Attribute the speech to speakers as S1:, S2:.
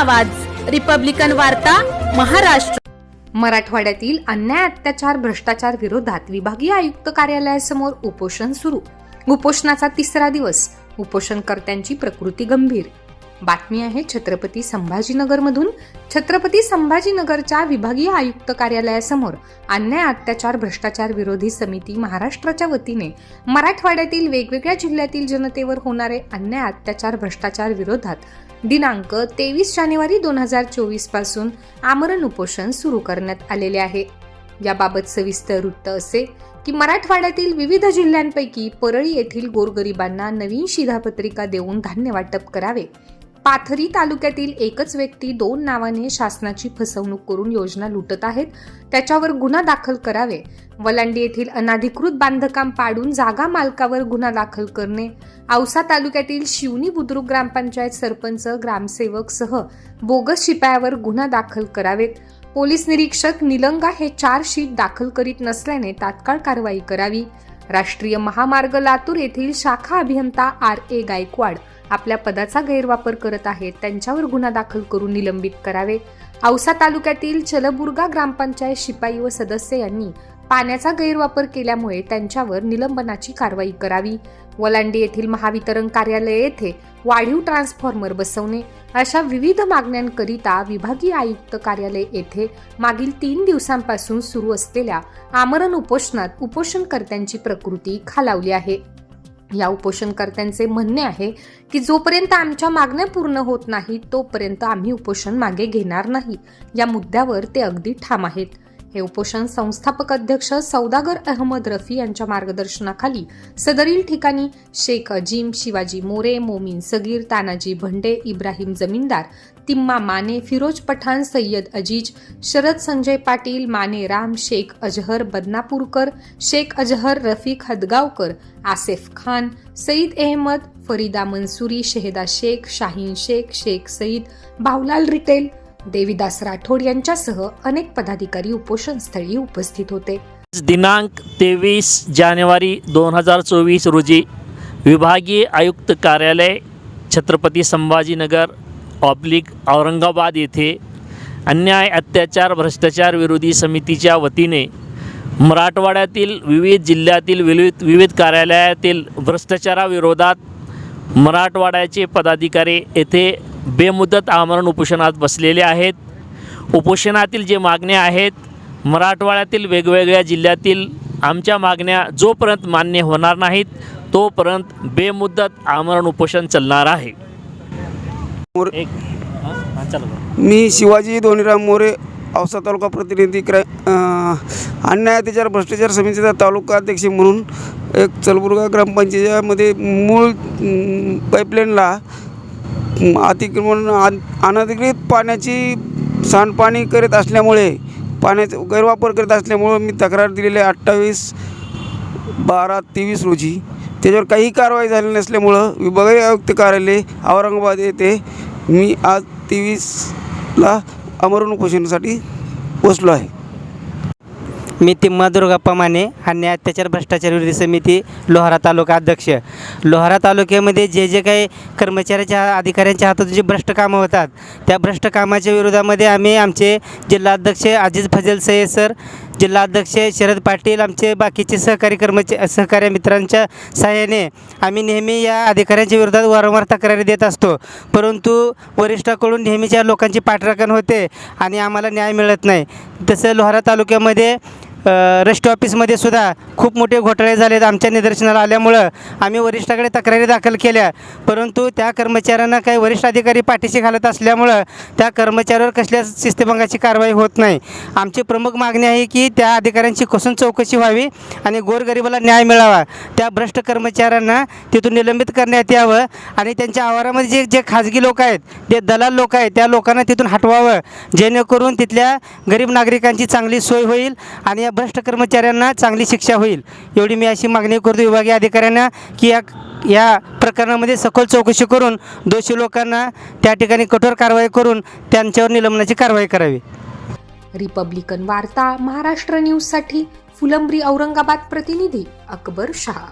S1: आवाज. रिपब्लिकन वार्ता महाराष्ट्र.
S2: मराठवाड्यातील अन्याय अत्याचार भ्रष्टाचार विरोधात विभागीय आयुक्त कार्यालयासमोर उपोषण सुरू. उपोषणाचा तिसरा दिवस. उपोषणकर्त्यांची प्रकृती गंभीर. बातमी आहे छत्रपती संभाजीनगरमधून. छत्रपती संभाजीनगरच्या विभागीय आयुक्त कार्यालयासमोर अन्याय अत्याचार भ्रष्टाचार विरोधी समिती महाराष्ट्राच्या वतीने मराठवाड्यातील वेगवेगळ्या जिल्ह्यातील जनतेवर होणारे अन्याय अत्याचार भ्रष्टाचार विरोधात दिनांक तेवीस जानेवारी दोन हजार चोवीसपासून आमरण उपोषण सुरू करण्यात आलेले आहे. याबाबत सविस्तर वृत्त असे की मराठवाड्यातील विविध जिल्ह्यांपैकी परळी येथील गोरगरिबांना नवीन शिधापत्रिका देऊन धान्य वाटप करावे. पाथरी तालुक्यातील एकच व्यक्ती दोन नावाने शासनाची फसवणूक करून योजना लुटत आहेत. त्याच्यावर गुन्हा दाखल करावे. वलांडी येथील अनाधिकृत बांधकाम पाडून जागा मालकावर गुन्हा दाखल करणे. औसा तालुक्यातील शिवनी बुद्रुक ग्रामपंचायत सरपंच ग्रामसेवक सह बोगस शिपायावर गुन्हा दाखल करावेत. पोलीस निरीक्षक निलंगा हे चार शीट दाखल करीत नसल्याने तात्काळ कारवाई करावी. राष्ट्रीय महामार्ग लातूर येथील शाखा अभियंता आर ए गायकवाड आपल्या पदाचा गैरवापर करत आहेत त्यांच्यावर गुन्हा दाखल करून निलंबित करावे. औसा तालुक्यातील चलबुर्गा ग्रामपंचायत शिपाई व सदस्य यांनी पाण्याचा गैरवापर केल्यामुळे त्यांच्यावर निलंबनाची कारवाई करावी. वलांडी येथील महावितरण कार्यालय येथे वाढीव ट्रान्सफॉर्मर बसवणे. अशा विविध मागण्यांकरिता विभागीय आयुक्त कार्यालय येथे मागील तीन दिवसांपासून सुरू असलेल्या आमरण उपोषणात उपोषणकर्त्यांची प्रकृती खालावली आहे. या उपोषणकर्त्यांचे म्हणणे आहे की जोपर्यंत आमच्या मागण्या पूर्ण होत नाही तोपर्यंत आम्ही उपोषण मागे घेणार नाही. या मुद्द्यावर ते अगदी ठाम आहेत. हे उपोषण संस्थापक अध्यक्ष सौदागर अहमद रफी यांच्या मार्गदर्शनाखाली सदरील ठिकाणी शेख अजीम शिवाजी मोरे मोमीन सगीर तानाजी भंडे इब्राहिम जमीनदार तिम्मा माने फिरोज पठाण सय्यद अजीज शरद संजय पाटील माने राम शेख अजहर बदनापूरकर शेख अजहर रफीक हदगावकर आसेफ खान सईद अहमद फरीदा मंसुरी शेहदा शेख शाहीन शेख शेख सईद भावलाल रिटेल देविदास राठोड यांच्यासह अनेक पदाधिकारी उपोषणस्थळी उपस्थित होते.
S3: दिनांक तेवीस जानेवारी दोन हजार चोवीस रोजी विभागीय आयुक्त कार्यालय छत्रपती संभाजीनगर ऑब्लिक औरंगाबाद येथे अन्याय अत्याचार भ्रष्टाचार विरोधी समितीच्या वतीने मराठवाड्यातील विविध जिल्ह्यातील विविध विविध कार्यालयातील भ्रष्टाचाराविरोधात मराठवाड्याचे पदाधिकारी येथे बेमुदत आमरण उपोषणात बसलेले आहेत उपोषणातील जे मागण्या आहेत मराठवाड्यातील वेगवेगळ्या जिल्ह्यातील आमच्या मागण्या जोपर्यंत मान्य होणार नाहीत तोपर्यंत बेमुदत आमरण उपोषण चालणार आहे एक.
S4: मी शिवाजी धोनीराम मोरे औसा तालुका प्रतिनिधी क्राय अं, अन्याय अत्याचार भ्रष्टाचार समितीचा तालुका अध्यक्ष म्हणून एक चलबुर्गा ग्रामपंचायतीमध्ये मूळ पाईपलाईनला अतिक्रमण अन- अनधिकृत पाण्याची सांडपाणी करीत असल्यामुळे पाण्याचा गैरवापर करीत असल्यामुळं मी तक्रार दिलेली आहे अठ्ठावीस बारा तेवीस रोजी. त्याच्यावर काही कारवाई झाली नसल्यामुळं विभागीय आयुक्त कार्यालय औरंगाबाद येथे मी आज तेवीसला अमरण उपोषणासाठी पोचलो आहे.
S5: मी तिम्मा दुर्गाप्पा माने अन्याय अत्याचार भ्रष्टाचार विरोधी समिती लोहारा तालुका अध्यक्ष. लोहारा तालुक्यामध्ये जे जे काही कर्मचाऱ्याच्या अधिकाऱ्यांच्या हातातून जे भ्रष्ट कामं होतात त्या भ्रष्ट कामाच्या विरोधामध्ये आम्ही आमचे जिल्हाध्यक्ष अजिज फजल सय्यद सर जिल्हाध्यक्ष शरद पाटील आमचे बाकीचे सहकारी कर्मचारी सहकारी मित्रांच्या सहाय्याने आम्ही नेहमी या अधिकाऱ्यांच्या विरोधात वारंवार तक्रारी देत असतो. परंतु वरिष्ठाकडून नेहमीच्या लोकांची पाठराखण होते आणि आम्हाला न्याय मिळत नाही. तसं लोहारा तालुक्यामध्ये अ, ऑफिसमध्ये सुद्धा खूप मोठे घोटाळे झालेत आमच्या निदर्शनाला आल्यामुळं. आम्ही वरिष्ठाकडे तक्रारी दाखल केल्या. परंतु त्या कर्मचाऱ्यांना काही वरिष्ठ अधिकारी पाठीशी घालत असल्यामुळं त्या कर्मचाऱ्यावर कसल्या शिस्तभंगाची कारवाई होत नाही. आमची प्रमुख मागणी आहे की त्या अधिकाऱ्यांची कसून चौकशी व्हावी आणि गोरगरिबाला न्याय मिळावा. त्या भ्रष्ट कर्मचाऱ्यांना तिथून निलंबित करण्यात यावं आणि त्यांच्या आवारामध्ये जे जे खाजगी लोक आहेत जे दलाल लोक आहेत त्या लोकांना तिथून हटवावं. जेणेकरून तिथल्या गरीब नागरिकांची चांगली सोय होईल आणि या भ्रष्ट कर्मचाऱ्यांना चांगली शिक्षा होईल. एवढी मी अशी मागणी करतो विभागीय अधिकाऱ्यांना की या या प्रकरणामध्ये सखोल चौकशी करून दोषी लोकांना त्या ठिकाणी कठोर कारवाई करून त्यांच्यावर निलंबनाची कारवाई करावी.
S2: रिपब्लिकन वार्ता महाराष्ट्र न्यूजसाठी फुलंब्री औरंगाबाद प्रतिनिधी अकबर शहा.